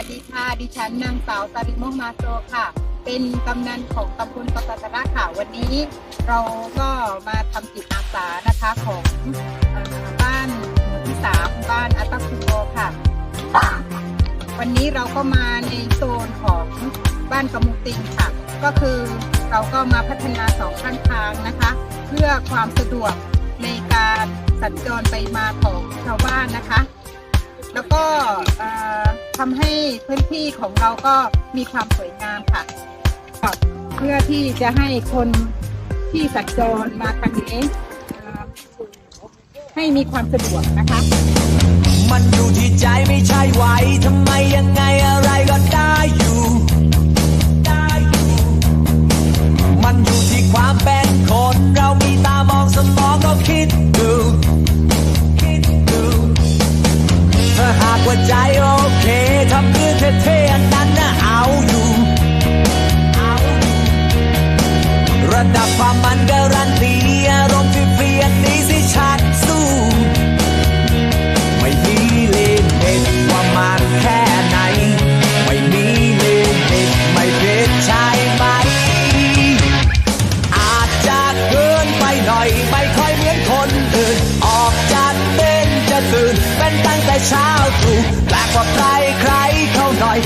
วัสดีค่ะ ดิฉันนางสาวตาริโมกมาโซค่ะ เป็นกำนันของตำบลปตตระค่ะ วันนี้เราก็มาทำจิตอาสานะคะของเอ่บ้านหมู่ที่สามบ้านอัตคุโรค่ะ วันนี้เราก็มาในโซนของบ้านกมุติงค่ะ ก็คือเราก็มาพัฒนาสองข้างทางนะคะ เพื่อความสะดวกในการสัญจรไปมาของชาวบ้านนะคะ แล้วก็ ทำให้พื้นที่ของเราก็มีความสวยงามค่ะ เพื่อที่จะให้คนที่สัญจรมาทางนี้ให้มีความสะดวกนะคะ มันอยู่ที่ใจไม่ใช่ไหวทำไมยังไงอะไรก็ได้อยู่ได้อยู่มันอยู่ที่ความเป็นคนเรามีตามองสมองก็คิดดูคิดดูถ้าหากว่าใจ ความมันการันตีอารมณ์ที่เปลี่ยนนี้สิชัดสู้ ไม่มีเลิมิตว่ามันแค่ไหน ไม่มีเลิมิตไม่ผิดใช่ไหม อาจจะเกินไปหน่อย ไม่ค่อยเหมือนคนอื่น ออกจากเต้นจะตื่นเป็นตั้งแต่เช้าตรู่แปลกกว่าใครใครเขาหน่อย